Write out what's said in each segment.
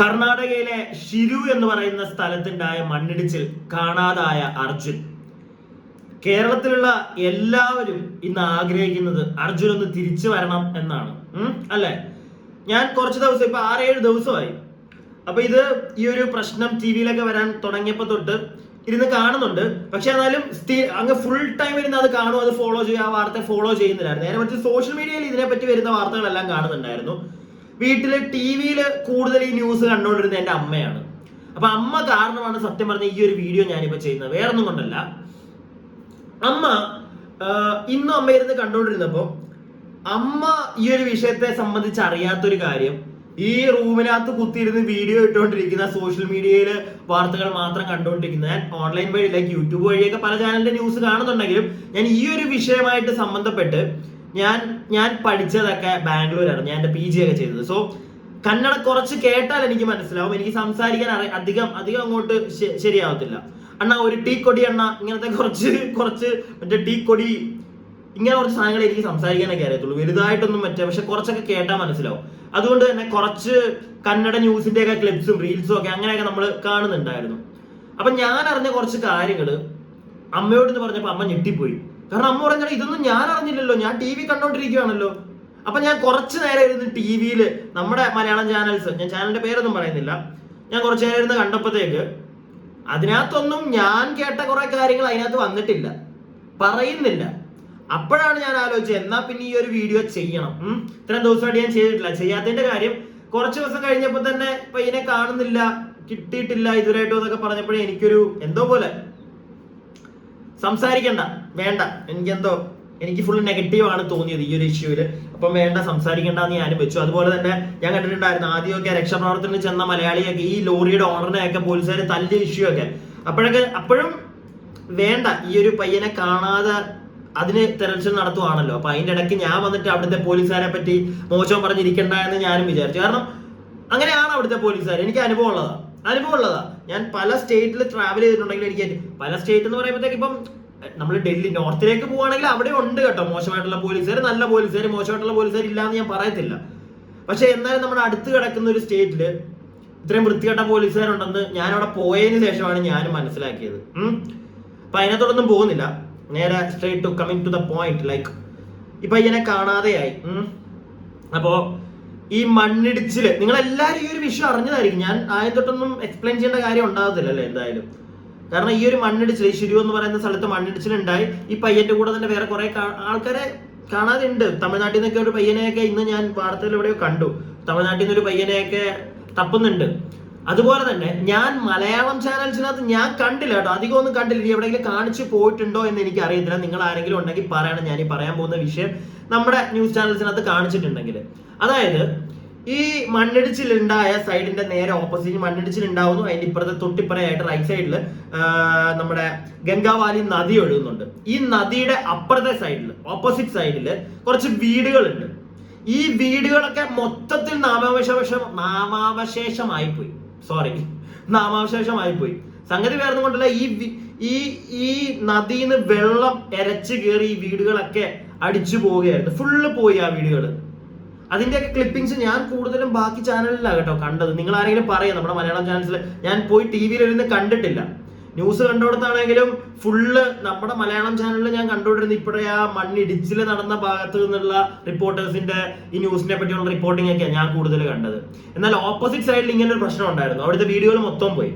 കർണാടകയിലെ ഷിരു എന്ന് പറയുന്ന സ്ഥലത്തുണ്ടായ മണ്ണിടിച്ചിൽ കാണാതായ അർജുൻ. കേരളത്തിലുള്ള എല്ലാവരും ഇന്ന് ആഗ്രഹിക്കുന്നത് അർജുൻ ഒന്ന് തിരിച്ചു വരണം എന്നാണ്. അല്ലെ? ഞാൻ കുറച്ച് ദിവസം ഇപ്പൊ ആറേഴ് ദിവസമായി. അപ്പൊ ഇത് ഈ ഒരു പ്രശ്നം ടി വിയിലൊക്കെ വരാൻ തുടങ്ങിയപ്പോ തൊട്ട് ഇരുന്ന് കാണുന്നുണ്ട്. പക്ഷെ എന്നാലും സ്ഥിര അങ്ങ് ഫുൾ ടൈം ഇരുന്ന് അത് കാണും അത് ഫോളോ ചെയ്യുക ആ വാർത്ത ഫോളോ ചെയ്യുന്നില്ലായിരുന്നു. നേരെ മറിച്ച് സോഷ്യൽ മീഡിയയിൽ ഇതിനെപ്പറ്റി വരുന്ന വാർത്തകളെല്ലാം കാണുന്നുണ്ടായിരുന്നു. വീട്ടിൽ ടി വിയിൽ കൂടുതൽ ഈ ന്യൂസ് കണ്ടുകൊണ്ടിരുന്ന എന്റെ അമ്മയാണ്. അപ്പൊ അമ്മ കാരണമാണ് സത്യം പറഞ്ഞ ഈ ഒരു വീഡിയോ ഞാനിപ്പോ ചെയ്യുന്നത്. വേറെ ഒന്നും കൊണ്ടല്ല. അമ്മ ഇന്നും അമ്മ ഇരുന്ന് കണ്ടുകൊണ്ടിരുന്നപ്പോ അമ്മ ഈ ഒരു വിഷയത്തെ സംബന്ധിച്ച് അറിയാത്തൊരു കാര്യം ഈ റൂമിനകത്ത് കുത്തിയിരുന്ന് വീഡിയോ ഇട്ടുകൊണ്ടിരിക്കുന്ന സോഷ്യൽ മീഡിയയിൽ വാർത്തകൾ മാത്രം കണ്ടുകൊണ്ടിരിക്കുന്ന ഞാൻ ഓൺലൈൻ വഴി ലൈക്ക് യൂട്യൂബ് വഴിയൊക്കെ പല ചാനലിന്റെ ന്യൂസ് കാണുന്നുണ്ടെങ്കിലും ഞാൻ ഈ ഒരു വിഷയമായിട്ട് സംബന്ധപ്പെട്ട് ഞാൻ ഞാൻ പഠിച്ചതൊക്കെ ബാംഗ്ലൂരാണ്. ഞാൻ എന്റെ പി ജി ഒക്കെ ചെയ്തത്. സോ കന്നഡ കുറച്ച് കേട്ടാൽ എനിക്ക് മനസ്സിലാവും. എനിക്ക് സംസാരിക്കാൻ അറി- അധികം അധികം അങ്ങോട്ട് ശരിയാവത്തില്ല. അണ്ണ ഒരു ടീ കൊടി അണ്ണ ഇങ്ങനത്തെ കുറച്ച് കുറച്ച് മറ്റേ ടീ കൊടി ഇങ്ങനെ കുറച്ച് സാധനങ്ങൾ എനിക്ക് സംസാരിക്കാനൊക്കെ അറിയത്തുള്ളൂ. വലുതായിട്ടൊന്നും മറ്റേ പക്ഷെ കുറച്ചൊക്കെ കേട്ടാൽ മനസ്സിലാവും. അതുകൊണ്ട് തന്നെ കുറച്ച് കന്നഡ ന്യൂസിന്റെ ഒക്കെ ക്ലിപ്സും റീൽസും ഒക്കെ അങ്ങനെയൊക്കെ നമ്മൾ കാണുന്നുണ്ടായിരുന്നു. അപ്പൊ ഞാൻ അറിഞ്ഞ കുറച്ച് കാര്യങ്ങൾ അമ്മയോട് എന്ന് പറഞ്ഞപ്പോ അമ്മ ഞെട്ടിപ്പോയി. കാരണം അമ്മ പറഞ്ഞാൽ ഇതൊന്നും ഞാൻ അറിഞ്ഞില്ലല്ലോ ഞാൻ ടി വി കണ്ടോണ്ടിരിക്കുകയാണല്ലോ അപ്പൊ ഞാൻ കുറച്ച് നേരം ഇരുന്ന് ടി വിയിൽ നമ്മുടെ മലയാളം ചാനൽസ് ഞാൻ ചാനലിന്റെ പേരൊന്നും പറയുന്നില്ല. ഞാൻ കുറച്ച് നേരം ഇരുന്ന് കണ്ടപ്പോഴത്തേക്ക് അതിനകത്തൊന്നും ഞാൻ കേട്ട കുറെ കാര്യങ്ങൾ അതിനകത്ത് വന്നിട്ടില്ല. പറയുന്നില്ല. അപ്പോഴാണ് ഞാൻ ആലോചിച്ചത് എന്നാ പിന്നെ ഈ ഒരു വീഡിയോ ചെയ്യണം. ഇത്രയും ദിവസമായിട്ട് ഞാൻ ചെയ്തിട്ടില്ല. ചെയ്യാത്തതിന്റെ കാര്യം കുറച്ച് ദിവസം കഴിഞ്ഞപ്പോൾ തന്നെ ഇപ്പൊ ഇതിനെ കാണുന്നില്ല കിട്ടിയിട്ടില്ല ഇതുവരെയായിട്ടും എന്നൊക്കെ പറഞ്ഞപ്പോഴേ എനിക്കൊരു എന്തോ പോലെ സംസാരിക്കണ്ട. വേണ്ട. എനിക്കെന്തോ എനിക്ക് ഫുൾ നെഗറ്റീവ് ആണ് തോന്നിയത് ഈ ഒരു ഇഷ്യൂവിൽ അപ്പം വേണ്ട സംസാരിക്കണ്ട എന്ന് ഞാനും വെച്ചു. അതുപോലെ തന്നെ ഞാൻ കണ്ടിട്ടുണ്ടായിരുന്നു ആദ്യമൊക്കെ രക്ഷാപ്രവർത്തനത്തിന് ചെന്ന മലയാളിയൊക്കെ ഈ ലോറിയുടെ ഓണറിനെയൊക്കെ പോലീസുകാർ തല്ലിയ ഇഷ്യൂ ഒക്കെ. അപ്പോഴൊക്കെ അപ്പോഴും വേണ്ട ഈ ഒരു പയ്യനെ കാണാതെ അതിന് തെരച്ചിൽ നടത്തുവാണല്ലോ. അപ്പൊ അതിന്റെ ഇടയ്ക്ക് ഞാൻ വന്നിട്ട് അവിടുത്തെ പോലീസുകാരെ പറ്റി മോശം പറഞ്ഞിരിക്കണ്ട എന്ന് ഞാനും വിചാരിച്ചു. കാരണം അങ്ങനെയാണ് അവിടുത്തെ പോലീസുകാർ എനിക്ക് അനുഭവം ഉള്ളതാ അനുഭവം ഉള്ളതാ ഞാൻ പല സ്റ്റേറ്റിൽ ട്രാവൽ ചെയ്തിട്ടുണ്ടെങ്കിൽ എനിക്ക് പല സ്റ്റേറ്റ് എന്ന് പറയുമ്പോഴത്തേക്ക് ഇപ്പം നമ്മൾ ഡൽഹി നോർത്തിലേക്ക് പോവാണെങ്കിൽ അവിടെ ഉണ്ട് കേട്ടോ മോശമായിട്ടുള്ള പോലീസുകാർ നല്ല പോലീസുകാർ മോശമായിട്ടുള്ള പോലീസുകാർ ഇല്ലാന്ന് ഞാൻ പറയത്തില്ല. പക്ഷെ എന്നാലും നമ്മുടെ അടുത്ത് കിടക്കുന്ന ഒരു സ്റ്റേറ്റിൽ ഇത്രയും വൃത്തികെട്ട പോലീസുകാരുണ്ടെന്ന് ഞാൻ അവിടെ പോയതിന് ശേഷമാണ് ഞാൻ മനസ്സിലാക്കിയത്. അപ്പൊ അതിനകത്തോടൊന്നും പോകുന്നില്ല. നേരെ straight to coming to the point like ഇപ്പൊ ഇങ്ങനെ കാണാതെയായി. അപ്പോൾ അപ്പോ ഈ മണ്ണിടിച്ചിൽ നിങ്ങൾ എല്ലാരും ഈ ഒരു വിഷയം അറിഞ്ഞതായിരിക്കും. ഞാൻ ആദ്യം തൊട്ടൊന്നും എക്സ്പ്ലെയിൻ ചെയ്യേണ്ട കാര്യം ഉണ്ടാകത്തില്ലല്ലോ എന്തായാലും. കാരണം ഈ ഒരു മണ്ണിടിച്ചിൽ ഈ ശിരു എന്ന് പറയുന്ന സ്ഥലത്ത് മണ്ണിടിച്ചിൽ ഉണ്ടായി ഈ പയ്യന്റെ കൂടെ തന്നെ വേറെ കുറെ ആൾക്കാരെ കാണാതെ ഉണ്ട് തമിഴ്നാട്ടിൽ നിന്നൊക്കെ ഒരു പയ്യനെയൊക്കെ ഇന്ന് ഞാൻ വാർത്തയിൽ എവിടെയോ കണ്ടു. തമിഴ്നാട്ടിൽ നിന്ന് ഒരു പയ്യനെയൊക്കെ തപ്പുന്നുണ്ട്. അതുപോലെ തന്നെ ഞാൻ മലയാളം ചാനൽസിനകത്ത് ഞാൻ കണ്ടില്ല കേട്ടോ. അധികം ഒന്നും കണ്ടില്ല. ഇനി എവിടെയെങ്കിലും കാണിച്ചു പോയിട്ടുണ്ടോ എന്ന് എനിക്ക് അറിയത്തില്ല. നിങ്ങൾ ആരെങ്കിലും ഉണ്ടെങ്കിൽ പറയണം. ഞാൻ ഈ പറയാൻ പോകുന്ന വിഷയം നമ്മുടെ ന്യൂസ് ചാനൽസിനകത്ത് കാണിച്ചിട്ടുണ്ടെങ്കിൽ. അതായത് ഈ മണ്ണിടിച്ചിൽ ഉണ്ടായ സൈഡിന്റെ നേരെ ഓപ്പോസിറ്റ് മണ്ണിടിച്ചിൽ ഉണ്ടാവുന്നു അതിന്റെ ഇപ്പുറത്തെ തൊട്ടിപ്പുറയായിട്ട് റൈറ്റ് സൈഡിൽ നമ്മുടെ ഗംഗാവാലി നദി ഒഴുകുന്നുണ്ട്. ഈ നദിയുടെ അപ്പുറത്തെ സൈഡിൽ ഓപ്പോസിറ്റ് സൈഡിൽ കുറച്ച് വീടുകളുണ്ട്. ഈ വീടുകളൊക്കെ മൊത്തത്തിൽ നാമാവശേഷം നാമാവശേഷമായി പോയി സോറി നാമാവശേഷമായി പോയി സംഗതി വേറെ കൊണ്ടല്ല. ഈ ഈ ഈ നദിയിൽ നിന്ന് വെള്ളം എരച്ചു കയറി ഈ വീടുകളൊക്കെ അടിച്ചു പോവുകയായിരുന്നു. ഫുള്ള് പോയി ആ വീടുകൾ അതിന്റെയൊക്കെ ക്ലിപ്പിംഗ്സ് ഞാൻ കൂടുതലും ബാക്കി ചാനലിലാണ് കേട്ടോ കണ്ടത്. നിങ്ങൾ ആരെങ്കിലും പറയാം നമ്മുടെ മലയാളം ചാനൽസിൽ ഞാൻ പോയി ടി വിയിൽ ഇരുന്ന് കണ്ടിട്ടില്ല. ന്യൂസ് കണ്ടുകൊടുത്താണെങ്കിലും ഫുള്ള് നമ്മുടെ മലയാളം ചാനലിൽ ഞാൻ കണ്ടുകൊണ്ടിരുന്ന ഇപ്പോഴേ ആ മണ്ണിടിച്ചിൽ നടന്ന ഭാഗത്ത് നിന്നുള്ള റിപ്പോർട്ടേഴ്സിന്റെ ഈ ന്യൂസിനെ പറ്റിയുള്ള റിപ്പോർട്ടിംഗ് ഒക്കെയാണ് ഞാൻ കൂടുതൽ കണ്ടത്. എന്നാൽ ഓപ്പോസിറ്റ് സൈഡിൽ ഇങ്ങനെ ഒരു പ്രശ്നം ഉണ്ടായിരുന്നു. അവിടുത്തെ വീഡിയോയിൽ മൊത്തം പോയി.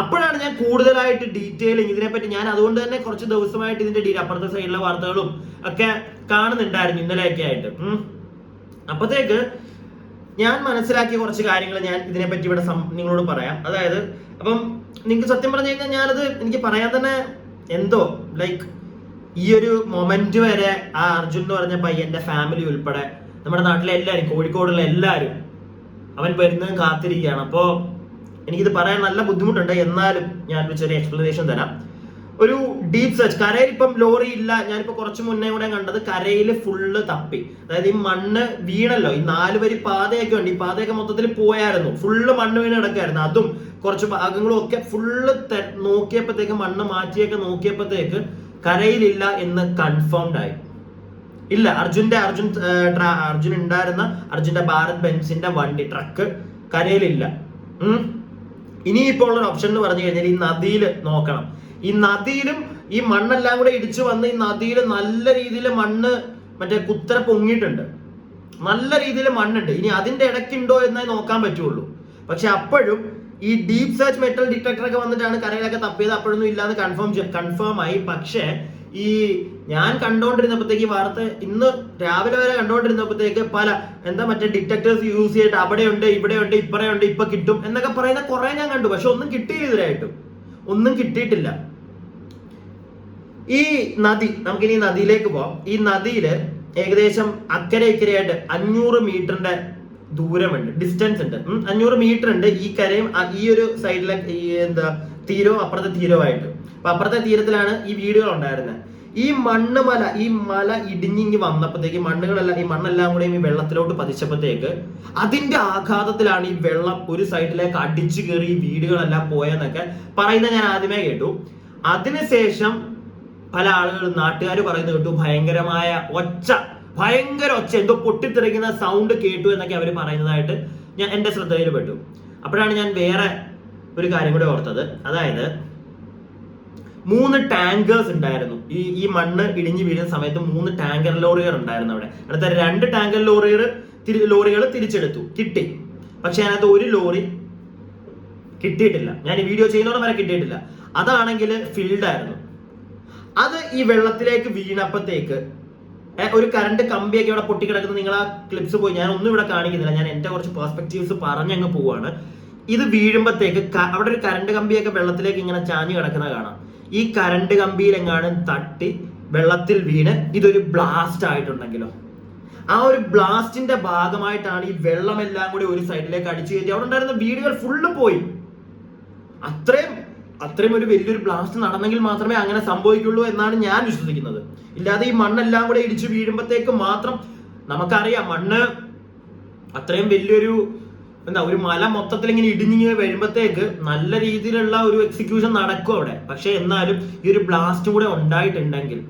അപ്പോഴാണ് ഞാൻ കൂടുതലായിട്ട് ഡീറ്റെയിലിംഗ് ഇതിനെപ്പറ്റി ഞാൻ അതുകൊണ്ട് തന്നെ കുറച്ച് ദിവസമായിട്ട് ഇതിന്റെ അപ്പുറത്തെ സൈഡിലെ വാർത്തകളും ഒക്കെ കാണുന്നുണ്ടായിരുന്നു ഇന്നലെയൊക്കെ ആയിട്ട്. ഉം. അപ്പത്തേക്ക് ഞാൻ മനസ്സിലാക്കിയ കുറച്ച് കാര്യങ്ങൾ ഞാൻ ഇതിനെപ്പറ്റി ഇവിടെ നിങ്ങളോട് പറയാം. അതായത് അപ്പം നിങ്ങൾക്ക് സത്യം പറഞ്ഞു കഴിഞ്ഞാൽ ഞാനത് എനിക്ക് പറയാൻ തന്നെ എന്തോ ലൈക്ക് ഈ ഒരു മൊമെന്റ് വരെ ആ അർജുൻ എന്ന് പറഞ്ഞ പയ്യന്റെ ഫാമിലി ഉൾപ്പെടെ നമ്മുടെ നാട്ടിലെ എല്ലാവരും കോഴിക്കോടുള്ള എല്ലാവരും അവൻ വരുന്നത് കാത്തിരിക്കുകയാണ്. അപ്പോൾ എനിക്കിത് പറയാൻ നല്ല ബുദ്ധിമുട്ടുണ്ട്. എന്നാലും ഞാൻ ചെറിയ എക്സ്പ്ലനേഷൻ തരാം. ഒരു ഡീപ് സെർച്ച് കരയിൽ ഇപ്പം ലോറി ഇല്ല. ഞാനിപ്പോ കുറച്ച് മുന്നേ കൂടെ കണ്ടത് കരയിൽ ഫുള്ള് തപ്പി. അതായത് ഈ മണ്ണ് വീണല്ലോ. ഈ നാല് വരി പാതയൊക്കെ ഉണ്ട്. ഈ പാതയൊക്കെ മൊത്തത്തിൽ പോയായിരുന്നു. ഫുള്ള് മണ്ണ് വീണ് കിടക്കായിരുന്നു. അതും കുറച്ച് ഭാഗങ്ങളും ഒക്കെ ഫുള്ള് നോക്കിയപ്പോഴത്തേക്ക് മണ്ണ് മാറ്റിയൊക്കെ നോക്കിയപ്പോഴത്തേക്ക് കരയിലില്ല എന്ന് കൺഫേംഡ് ആയി. ഇല്ല അർജുന്റെ അർജുൻ അർജുൻ ഉണ്ടായിരുന്ന അർജുന്റെ ഭാരത് ബെൻസിന്റെ വണ്ടി ട്രക്ക് കരയിലില്ല. ഇനിയിപ്പോൾ ഉള്ള ഓപ്ഷൻ എന്ന് പറഞ്ഞു കഴിഞ്ഞാൽ ഈ നദിയിൽ നോക്കണം. ഈ നദിയിലും ഈ മണ്ണെല്ലാം കൂടെ ഇടിച്ചു വന്ന് ഈ നദിയിൽ നല്ല രീതിയിൽ മണ്ണ് മറ്റേ കുത്തര പൊങ്ങിയിട്ടുണ്ട്. നല്ല രീതിയിൽ മണ്ണുണ്ട്. ഇനി അതിന്റെ ഇടയ്ക്കുണ്ടോ എന്നേ നോക്കാൻ പറ്റുള്ളൂ. പക്ഷെ അപ്പോഴും ഈ ഡീപ് സെർച്ച് മെറ്റൽ ഡിറ്റക്ടർ ഒക്കെ വന്നിട്ടാണ് കരയിലൊക്കെ തപ്പിയത്. അപ്പോഴൊന്നും ഇല്ലാന്ന് കൺഫേം കൺഫേം ആയി. പക്ഷേ ഈ ഞാൻ കണ്ടോണ്ടിരുന്നപ്പോഴത്തേക്ക് ഈ വാർത്ത ഇന്ന് രാവിലെ വരെ കണ്ടോണ്ടിരുന്നപ്പോഴത്തേക്ക് പല എന്താ മറ്റേ ഡിറ്റക്ടേഴ്സ് യൂസ് ചെയ്തിട്ട് അവിടെയുണ്ട് ഇവിടെയുണ്ട് ഇപ്പറയുണ്ട് ഇപ്പൊ കിട്ടും എന്നൊക്കെ പറയുന്ന കുറെ ഞാൻ കണ്ടു. പക്ഷെ ഒന്നും കിട്ടിയില്ല ഇതിനായിട്ടും ഒന്നും കിട്ടിയിട്ടില്ല. ഈ നദി നമുക്കിനി നദിയിലേക്ക് പോവാം. ഈ നദിയിൽ ഏകദേശം അക്കരെ ഇക്കരയായിട്ട് അഞ്ഞൂറ് മീറ്ററിന്റെ ദൂരമുണ്ട് ഡിസ്റ്റൻസ് ഉണ്ട്. അഞ്ഞൂറ് മീറ്റർ ഉണ്ട് ഈ കരയും ഈ ഒരു സൈഡിലെ ഈ എന്താ തീരവും അപ്പുറത്തെ തീരവുമായിട്ട്. അപ്പൊ അപ്പുറത്തെ തീരത്തിലാണ് ഈ വീടുകൾ ഉണ്ടായിരുന്നത് ഈ മണ്ണ് മല ഈ മല ഇടിഞ്ഞിങ്ങി വന്നപ്പോഴത്തേക്ക് മണ്ണുകളെല്ലാം ഈ മണ്ണെല്ലാം കൂടെ ഈ വെള്ളത്തിലോട്ട് പതിച്ചപ്പോഴത്തേക്ക് അതിന്റെ ആഘാതത്തിലാണ് ഈ വെള്ളം ഒരു സൈഡിലേക്ക് അടിച്ചു കയറി വീടുകളെല്ലാം പോയെന്നൊക്കെ പറയുന്നത് ഞാൻ ആദ്യമേ കേട്ടു. അതിനുശേഷം പല ആളുകളും നാട്ടുകാർ പറയുന്നത് കേട്ടു ഭയങ്കരമായ ഒച്ച ഭയങ്കര ഒച്ച എന്തോ പൊട്ടിത്തെറിക്കുന്ന സൗണ്ട് കേട്ടു എന്നൊക്കെ അവർ പറയുന്നതായിട്ട് ഞാൻ എന്റെ ശ്രദ്ധയിൽ പെട്ടു. അപ്പോഴാണ് ഞാൻ വേറെ ഒരു കാര്യം കൂടെ ഓർത്തത്. അതായത് മൂന്ന് ടാങ്കേഴ്സ് ഉണ്ടായിരുന്നു. ഈ ഈ മണ്ണ് ഇടിഞ്ഞു വീഴുന്ന സമയത്ത് മൂന്ന് ടാങ്കർ ലോറികൾ ഉണ്ടായിരുന്നു അവിടെ. അടുത്ത രണ്ട് ടാങ്കർ ലോറികൾ ലോറികൾ തിരിച്ചെടുത്തു. കിട്ടി. പക്ഷെ അതിനകത്ത് ഒരു ലോറി കിട്ടിയിട്ടില്ല. ഞാൻ ഈ വീഡിയോ ചെയ്യുന്നതോടെ വരെ കിട്ടിയിട്ടില്ല. അതാണെങ്കിൽ ഫീൽഡ് ആയിരുന്നു. അത് ഈ വെള്ളത്തിലേക്ക് വീണപ്പോഴത്തേക്ക് ഒരു കറണ്ട് കമ്പിയൊക്കെ ഇവിടെ പൊട്ടിക്കിടക്കുന്നത് നിങ്ങൾ ആ ക്ലിപ്സ് പോയി. ഞാൻ ഒന്നും ഇവിടെ കാണിക്കുന്നില്ല. ഞാൻ എന്റെ കുറച്ച് പെർസ്പെക്റ്റീവ്സ് പറഞ്ഞങ്ങ് പോവാണ്. ഇത് വീഴുമ്പോഴത്തേക്ക് അവിടെ ഒരു കറണ്ട് കമ്പിയൊക്കെ വെള്ളത്തിലേക്ക് ഇങ്ങനെ ചാഞ്ഞു കിടക്കുന്ന കാണാം. ഈ കറണ്ട് കമ്പിയിലെങ്ങാനും തട്ടി വെള്ളത്തിൽ വീണ് ഇതൊരു ബ്ലാസ്റ്റ് ആയിട്ടുണ്ടെങ്കിലോ. ആ ഒരു ബ്ലാസ്റ്റിന്റെ ഭാഗമായിട്ടാണ് ഈ വെള്ളമെല്ലാം കൂടി ഒരു സൈഡിലേക്ക് അടിച്ചു കയറ്റി. അവിടെ ഉണ്ടായിരുന്ന വീടുകൾ ഫുള്ള് പോയി. അത്രയും അത്രയും ഒരു വലിയൊരു ബ്ലാസ്റ്റ് നടന്നെങ്കിൽ മാത്രമേ അങ്ങനെ സംഭവിക്കുള്ളൂ എന്നാണ് ഞാൻ വിശ്വസിക്കുന്നത്. ഇല്ലാതെ ഈ മണ്ണെല്ലാം കൂടെ ഇടിച്ചു വീഴുമ്പോഴത്തേക്ക് മാത്രം നമുക്കറിയാം മണ്ണ് അത്രയും വലിയൊരു എന്താ ഒരു മല മൊത്തത്തിൽ ഇങ്ങനെ ഇടിഞ്ഞിങ്ങനെ വരുമ്പോഴത്തേക്ക് നല്ല രീതിയിലുള്ള ഒരു എക്സിക്യൂഷൻ നടക്കും അവിടെ. പക്ഷെ എന്നാലും ഈ ഒരു ബ്ലാസ്റ്റ് കൂടെ ഉണ്ടായിട്ടുണ്ടെങ്കിൽ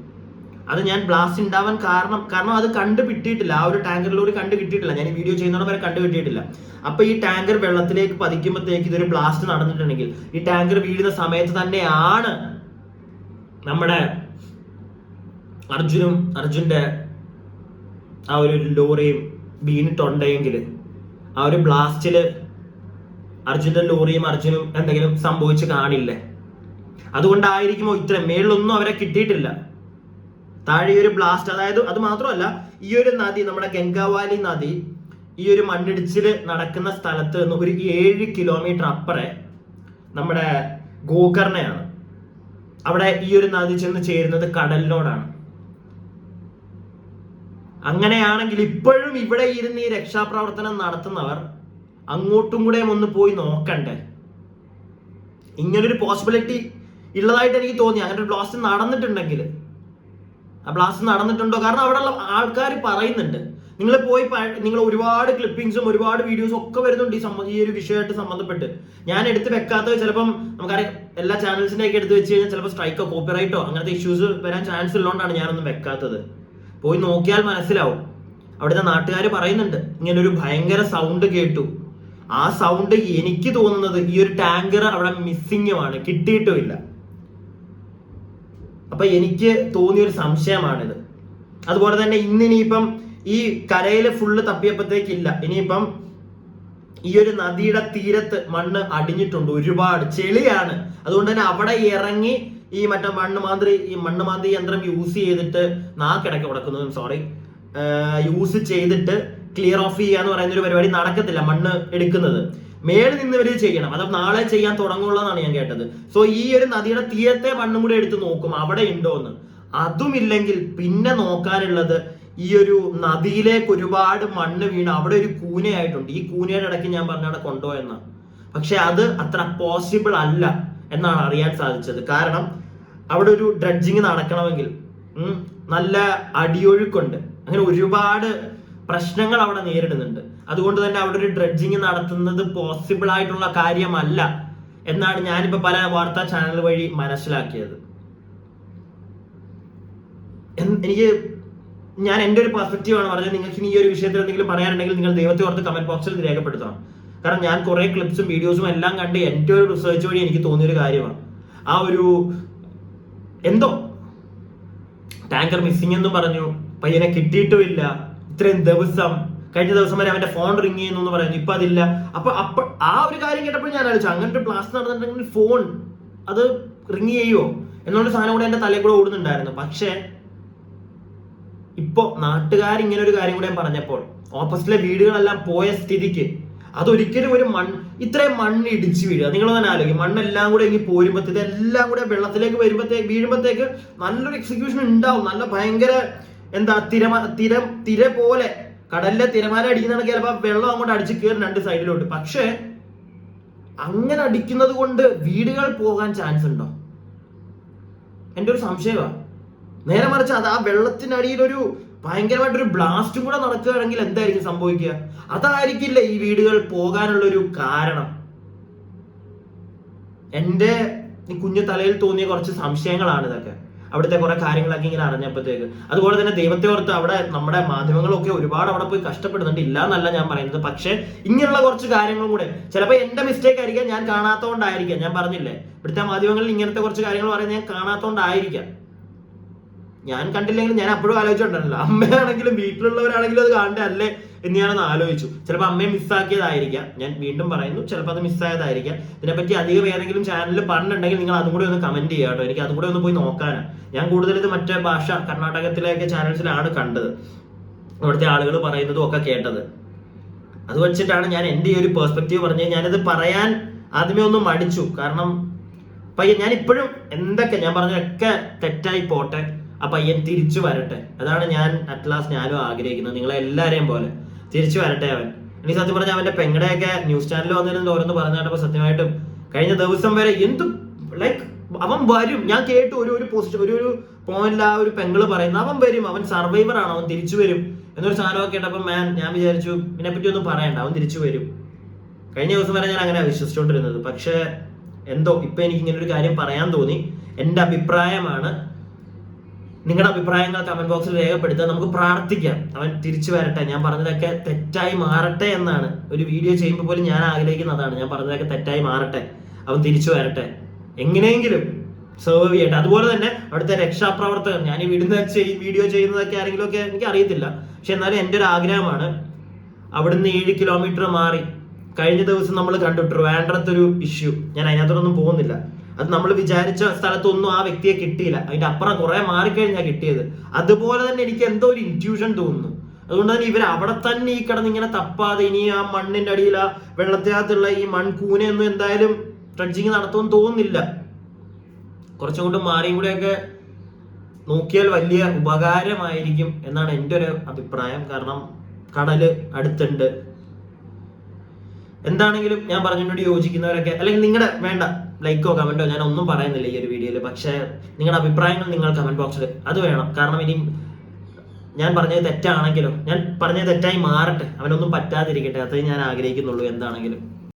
അത് ഞാൻ ബ്ലാസ്റ്റ് ഉണ്ടാവാൻ കാരണം കാരണം അത് കണ്ടു കിട്ടിയിട്ടില്ല ആ ഒരു ടാങ്കറിലൂടെ കണ്ടു കിട്ടിയിട്ടില്ല. ഞാൻ ഈ വീഡിയോ ചെയ്യുന്നതോടെ വരെ കണ്ടു കിട്ടിയിട്ടില്ല. അപ്പൊ ഈ ടാങ്കർ വെള്ളത്തിലേക്ക് പതിക്കുമ്പോഴത്തേക്ക് ഇതൊരു ബ്ലാസ്റ്റ് നടന്നിട്ടുണ്ടെങ്കിൽ ഈ ടാങ്കർ വീഴുന്ന സമയത്ത് തന്നെയാണ് നമ്മുടെ അർജുനും അർജുന്റെ ആ ഒരു ലോറിയും വീണിട്ടുണ്ടെങ്കിൽ ആ ഒരു ബ്ലാസ്റ്റിൽ അർജുന്റെ ലോറിയും അർജുനും എന്തെങ്കിലും സംഭവിച്ച് കാണില്ലേ? അതുകൊണ്ടായിരിക്കുമോ ഇത്രയും? മേളിലൊന്നും അവരെ കിട്ടിയിട്ടില്ല. താഴെ ഒരു ബ്ലാസ്റ്റ് അതായത് അത് മാത്രമല്ല ഈ ഒരു നദി നമ്മുടെ ഗംഗാവാലി നദി ഈ ഒരു മണ്ണിടിച്ചിൽ നടക്കുന്ന സ്ഥലത്ത് നിന്ന് ഒരു ഏഴ് കിലോമീറ്റർ അപ്പുറേ നമ്മുടെ ഗോകർണയാണ്. അവിടെ ഈ ഒരു നദി ചെന്ന് ചേരുന്നത് കടലിനോടാണ്. അങ്ങനെയാണെങ്കിൽ ഇപ്പോഴും ഇവിടെ ഇരുന്ന് ഈ രക്ഷാപ്രവർത്തനം നടത്തുന്നവർ അങ്ങോട്ടും കൂടെ ഒന്ന് പോയി നോക്കണ്ടേ? ഇങ്ങനൊരു പോസിബിലിറ്റി ഉള്ളതായിട്ട് എനിക്ക് തോന്നി. അങ്ങനെ ഒരു ബ്ലാസ്റ്റ് നടന്നിട്ടുണ്ടെങ്കിൽ ആ ബ്ലാസ്റ്റ് നടന്നിട്ടുണ്ടോ? കാരണം അവിടെയുള്ള ആൾക്കാർ പറയുന്നുണ്ട്. നിങ്ങൾ പോയി നിങ്ങൾ ഒരുപാട് ക്ലിപ്പിംഗ്സും ഒരുപാട് വീഡിയോസും ഒക്കെ വരുന്നുണ്ട് ഈ സംബന്ധ ഈ ഒരു വിഷയമായിട്ട് സംബന്ധപ്പെട്ട്. ഞാൻ എടുത്ത് വെക്കാത്തത് ചിലപ്പം നമുക്കറിയാം എല്ലാ ചാനൽസിന്റെ ഒക്കെ എടുത്ത് വെച്ച് കഴിഞ്ഞാൽ ചിലപ്പോൾ സ്ട്രൈക്കോ കോപ്പിറൈറ്റോ അങ്ങനത്തെ ഇഷ്യൂസ് വരാൻ ചാൻസ് ഉള്ളതുകൊണ്ടാണ് ഞാനൊന്നും വെക്കാത്തത്. പോയി നോക്കിയാൽ മനസ്സിലാവും. അവിടുത്തെ നാട്ടുകാർ പറയുന്നുണ്ട്. ഇങ്ങനെ ഒരു ഭയങ്കര സൗണ്ട് കേട്ടു. ആ സൗണ്ട് എനിക്ക് തോന്നുന്നത് ഈ ഒരു ടാങ്കർ അവിടെ മിസ്സിങ്ങുമാണ് കിട്ടിയിട്ടുമില്ല അപ്പൊ എനിക്ക് തോന്നിയ ഒരു സംശയമാണിത്. അതുപോലെ തന്നെ ഇന്ന് ഇനിയിപ്പം ഈ കരയിൽ ഫുള്ള് തപ്പിയപ്പോഴത്തേക്കില്ല ഇനിയിപ്പം ഈ ഒരു നദിയുടെ തീരത്ത് മണ്ണ് അടിഞ്ഞിട്ടുണ്ട്. ഒരുപാട് ചെളിയാണ്. അതുകൊണ്ട് തന്നെ അവിടെ ഇറങ്ങി ഈ മറ്റേ മണ്ണ് മാന്ത്രി ഈ മണ്ണ് മാന്ത്രി യന്ത്രം യൂസ് ചെയ്തിട്ട് നാക്കിടയ്ക്ക് കിടക്കുന്നു. സോറി യൂസ് ചെയ്തിട്ട് ക്ലിയർ ഓഫ് ചെയ്യുക എന്ന് പറയുന്ന ഒരു പരിപാടി നടക്കത്തില്ല മണ്ണ് എടുക്കുന്നത്. മേളിൽ നിന്ന് ഇവർ ചെയ്യണം. അത് നാളെ ചെയ്യാൻ തുടങ്ങുള്ളതാണ് ഞാൻ കേട്ടത്. സോ ഈ ഒരു നദിയുടെ തീരത്തെ മണ്ണും കൂടെ എടുത്ത് നോക്കും. അവിടെ ഉണ്ടോ എന്ന് അതുമില്ലെങ്കിൽ പിന്നെ നോക്കാനുള്ളത് ഈ ഒരു നദിയിലേക്ക് ഒരുപാട് മണ്ണ് വീണ് അവിടെ ഒരു കൂനയായിട്ടുണ്ട്. ഈ കൂനയുടെ ഇടയ്ക്ക് ഞാൻ പറഞ്ഞ അവിടെ കൊണ്ടുപോയെന്ന പക്ഷെ അത് അത്ര പോസിബിൾ അല്ല എന്നാണ് അറിയാൻ സാധിച്ചത്. കാരണം അവിടെ ഒരു ഡ്രഡ്ജിങ് നടക്കണമെങ്കിൽ നല്ല അടിയൊഴുക്കുണ്ട്. അങ്ങനെ ഒരുപാട് പ്രശ്നങ്ങൾ അവിടെ നേരിടുന്നുണ്ട്. അതുകൊണ്ട് തന്നെ അവിടെ ഒരു ഡ്രഡ്ജിങ് നടത്തുന്നത് പോസിബിൾ ആയിട്ടുള്ള കാര്യമല്ല എന്നാണ് ഞാനിപ്പോ പല വാർത്താ ചാനൽ വഴി മനസ്സിലാക്കിയത്. എനിക്ക് ഞാൻ എന്റെ ഒരു പെർസ്പെക്റ്റീവ് ആണ് പറഞ്ഞത്. നിങ്ങൾക്ക് ഈ ഒരു വിഷയത്തിൽ എന്തെങ്കിലും പറയാനുണ്ടെങ്കിൽ നിങ്ങൾ ദൈവത്തെ ഓർത്ത് കമന്റ് ബോക്സിൽ രേഖപ്പെടുത്തണം. കാരണം ഞാൻ കുറെ ക്ലിപ്സും വീഡിയോസും എല്ലാം കണ്ട് എന്റെ ഒരു റിസർച്ച് വഴി എനിക്ക് തോന്നിയൊരു കാര്യമാണ്. ആ ഒരു എന്തോ? ടാങ്കർ മിസ്സിംഗ് എന്നും പറഞ്ഞു. പയ്യനെ കിട്ടിയിട്ടുമില്ല. ഇത്രയും ദിവസം കഴിഞ്ഞ ദിവസം വരെ അവന്റെ ഫോൺ റിങ് ചെയ്യുന്നു എന്ന് പറയുന്നു. ഇപ്പൊ അതില്ല. അപ്പൊ അപ്പൊ ആ ഒരു കാര്യം കേട്ടപ്പോൾ ഞാൻ ആലോചിച്ചു അങ്ങനെ ഒരു ബ്ലാസ്റ്റ് നടന്നിട്ടുണ്ടെങ്കിൽ ഫോൺ അത് റിങ് ചെയ്യുമോ എന്നുള്ള സാധനം കൂടെ എന്റെ തലയിൽ കൂടെ ഓടുന്നുണ്ടായിരുന്നു. പക്ഷേ ഇപ്പൊ നാട്ടുകാർ ഇങ്ങനെ ഒരു കാര്യം കൂടെ പറഞ്ഞപ്പോൾ ഓപ്പോസിറ്റിലെ വീടുകളെല്ലാം പോയ സ്ഥിതിക്ക് അതൊരിക്കലും ഒരു മൺ ഇത്രയും മണ്ണ് ഇടിച്ച് വീഴുക. നിങ്ങൾ തന്നെ ആലോചിക്കും മണ്ണെല്ലാം കൂടെ ഇങ്ങനെ പോരുമ്പോഴത്തേക്ക് എല്ലാം കൂടെ വെള്ളത്തിലേക്ക് വരുമ്പോഴത്തേക്ക് വീഴുമ്പോഴത്തേക്ക് നല്ലൊരു എക്സിക്യൂഷൻ ഉണ്ടാവും. നല്ല ഭയങ്കര എന്താ തിരമ തിര തിര പോലെ കടലിലെ തിരമാല അടിക്കുന്ന ചിലപ്പോൾ വെള്ളം അങ്ങോട്ട് അടിച്ച് കയറും രണ്ട് സൈഡിലോട്ട്. പക്ഷേ അങ്ങനെ അടിക്കുന്നത് കൊണ്ട് വീടുകൾ പോകാൻ ചാൻസ് ഉണ്ടോ? എന്റെ ഒരു സംശയമാണ് നേരെ മറിച്ച് അത് ആ വെള്ളത്തിനടിയിൽ ഒരു ഭയങ്കരമായിട്ടൊരു ബ്ലാസ്റ്റും കൂടെ നടക്കുകയാണെങ്കിൽ എന്തായിരിക്കും സംഭവിക്കുക? അതായിരിക്കില്ല ഈ വീടുകൾ പോകാനുള്ള ഒരു കാരണം. എന്റെ കുഞ്ഞു തലയിൽ തോന്നിയ കുറച്ച് സംശയങ്ങളാണ് ഇതൊക്കെ. അവിടുത്തെ കുറെ കാര്യങ്ങളൊക്കെ ഇങ്ങനെ അറിഞ്ഞപ്പോഴത്തേക്ക്. അതുപോലെ തന്നെ ദൈവത്തെ ഓർത്ത് അവിടെ നമ്മുടെ മാധ്യമങ്ങളൊക്കെ ഒരുപാട് അവിടെ പോയി കഷ്ടപ്പെടുന്നുണ്ട്. ഇല്ല എന്നല്ല ഞാൻ പറയുന്നത്. പക്ഷേ ഇങ്ങനെയുള്ള കുറച്ച് കാര്യങ്ങളും കൂടെ. ചിലപ്പോൾ എന്റെ മിസ്റ്റേക്ക് ആയിരിക്കാം ഞാൻ കാണാത്തതുകൊണ്ടായിരിക്കാം ഞാൻ പറഞ്ഞില്ലേ? ഇവിടുത്തെ മാധ്യമങ്ങളിൽ ഇങ്ങനത്തെ കുറച്ച് കാര്യങ്ങൾ പറയുന്നത് ഞാൻ കാണാത്തതുകൊണ്ടായിരിക്കാം ഞാൻ കണ്ടില്ലെങ്കിലും ഞാൻ അപ്പോഴും ആലോചിച്ചിട്ടുണ്ടല്ലോ അമ്മയാണെങ്കിലും വീട്ടിലുള്ളവരാണെങ്കിലും അത് കാണണ്ടേ അല്ലേ എന്ന് ഞാനൊന്ന് ആലോചിച്ചു. ചിലപ്പോൾ അമ്മയെ മിസ്സാക്കിയതായിരിക്കാം ഞാൻ വീണ്ടും പറയുന്നു ചിലപ്പോൾ അത് മിസ്സായതായിരിക്കാം ഇതിനെപ്പറ്റി അധികം ഏതെങ്കിലും ചാനലിൽ പറഞ്ഞിട്ടുണ്ടെങ്കിൽ നിങ്ങൾ അതും കൂടെ ഒന്ന് കമന്റ് ചെയ്യുക കേട്ടോ. എനിക്ക് അതും കൂടെ ഒന്ന് പോയി നോക്കാനാണ് ഞാൻ കൂടുതൽ ഇത് മറ്റേ ഭാഷ കർണാടകത്തിലെയൊക്കെ ചാനൽസിലാണ് കണ്ടത്. അവിടുത്തെ ആളുകൾ പറയുന്നതും ഒക്കെ കേട്ടത്. അത് വെച്ചിട്ടാണ് ഞാൻ എന്റെ ഈ ഒരു പെർസ്പെക്റ്റീവ് പറഞ്ഞത്. ഞാനിത് പറയാൻ ആദ്യമേ ഒന്ന് മടിച്ചു. കാരണം പയ്യൻ ഞാൻ ഇപ്പോഴും എന്തൊക്കെ ഞാൻ പറഞ്ഞതൊക്കെ തെറ്റായി പോട്ടെ. ആ പയ്യൻ തിരിച്ചു വരട്ടെ. അതാണ് ഞാൻ അറ്റ് ലാസ്റ്റ് ഞാനും ആഗ്രഹിക്കുന്നത്. നിങ്ങളെ എല്ലാവരെയും പോലെ. തിരിച്ചു വരട്ടെ അവൻ. എനിക്ക് സത്യം പറഞ്ഞാൽ അവന്റെ പെങ്ങടെയൊക്കെ ന്യൂസ് ചാനലിൽ വന്നിരുന്നു ഓരോന്ന് പറഞ്ഞാട്ടപ്പോൾ സത്യമായിട്ടും കഴിഞ്ഞ ദിവസം വരെ എന്ത് ലൈക്ക് അവൻ വരും. ഞാൻ കേട്ടു ഒരു ഒരു പൊസിഷൻ ഒരു ഒരു പോയിന്റിൽ ആ ഒരു പെങ്ങൾ പറയുന്നു അവൻ വരും അവൻ സർവൈവർ ആണ് അവൻ തിരിച്ചു വരും. എന്നൊരു സാധനമൊക്കെ കേട്ടപ്പോൾ മാൻ ഞാൻ വിചാരിച്ചു ഇതിനെപ്പറ്റി ഒന്നും പറയണ്ട അവൻ തിരിച്ചു വരും. കഴിഞ്ഞ ദിവസം വരെ ഞാൻ അങ്ങനെ വിശ്വസിച്ചുകൊണ്ടിരുന്നത് പക്ഷേ എന്തോ ഇപ്പൊ എനിക്ക് ഇങ്ങനെ ഒരു കാര്യം പറയാൻ തോന്നി. എന്റെ അഭിപ്രായമാണ് നിങ്ങളുടെ അഭിപ്രായങ്ങൾ കമന്റ് ബോക്സിൽ രേഖപ്പെടുത്തുക. നമുക്ക് പ്രാർത്ഥിക്കാം. അവൻ തിരിച്ചു വരട്ടെ. ഞാൻ പറഞ്ഞതൊക്കെ തെറ്റായി മാറട്ടെ എന്നാണ്. ഒരു വീഡിയോ ചെയ്യുമ്പോൾ പോലും ഞാൻ ആഗ്രഹിക്കുന്നതാണ് ഞാൻ പറഞ്ഞതൊക്കെ തെറ്റായി മാറട്ടെ. അവൻ തിരിച്ചു വരട്ടെ. എങ്ങനെയെങ്കിലും സെർവ് ചെയ്യട്ടെ. അതുപോലെ തന്നെ അവിടുത്തെ രക്ഷാപ്രവർത്തകർ ഞാൻ ഈ വിടുന്ന വീഡിയോ ചെയ്യുന്നതൊക്കെ ആരെങ്കിലും ഒക്കെ എനിക്ക് അറിയത്തില്ല. പക്ഷെ എന്നാലും എന്റെ ഒരു ആഗ്രഹമാണ് അവിടുന്ന് ഏഴ് കിലോമീറ്റർ മാറി. കഴിഞ്ഞ ദിവസം നമ്മൾ കണ്ടു ട്രിവാൻഡ്രത്തൊരു ഇഷ്യൂ ഞാൻ അതിനകത്തോടൊന്നും പോകുന്നില്ല. അത് നമ്മൾ വിചാരിച്ച സ്ഥലത്തൊന്നും ആ വ്യക്തിയെ കിട്ടിയില്ല. അതിന്റെ അപ്പുറം കുറെ മാറിക്കഴിഞ്ഞാൽ കിട്ടിയത്. അതുപോലെ തന്നെ എനിക്ക് എന്തോ ഒരു ഇന്റ്യൂഷൻ തോന്നുന്നു. അതുകൊണ്ട് തന്നെ ഇവർ അവിടെ തന്നെ ഈ കിടന്ന് ഇങ്ങനെ തപ്പാതെ ഇനി ആ മണ്ണിന്റെ അടിയിൽ ആ വെള്ളത്തിനകത്തുള്ള ഈ മൺകൂനയൊന്നും എന്തായാലും ട്രഡ്ജിങ് നടത്തുമെന്ന് തോന്നുന്നില്ല. കുറച്ചും കൂടെ മാറിയും കൂടെയൊക്കെ നോക്കിയാൽ വലിയ ഉപകാരമായിരിക്കും എന്നാണ് എന്റെ ഒരു അഭിപ്രായം. കാരണം കടൽ അടുത്തുണ്ട്. എന്താണെങ്കിലും ഞാൻ പറഞ്ഞതിനോട് യോജിക്കുന്നവരൊക്കെ അല്ലെങ്കിൽ നിങ്ങളുടെ വേണ്ട ലൈക്കോ കമന്റോ ഞാൻ ഒന്നും പറയുന്നില്ല ഈ ഒരു വീഡിയോയിൽ പക്ഷേ നിങ്ങളുടെ അഭിപ്രായങ്ങൾ നിങ്ങൾ കമന്റ് ബോക്സിൽ അത് വേണം. കാരണം ഇനി ഞാൻ പറഞ്ഞത് തെറ്റാണെങ്കിലും ഞാൻ പറഞ്ഞത് തെറ്റായി മാറട്ടെ. അവനൊന്നും പറ്റാതിരിക്കട്ടെ. അതേ ഞാൻ ആഗ്രഹിക്കുന്നുള്ളൂ എന്താണെങ്കിലും.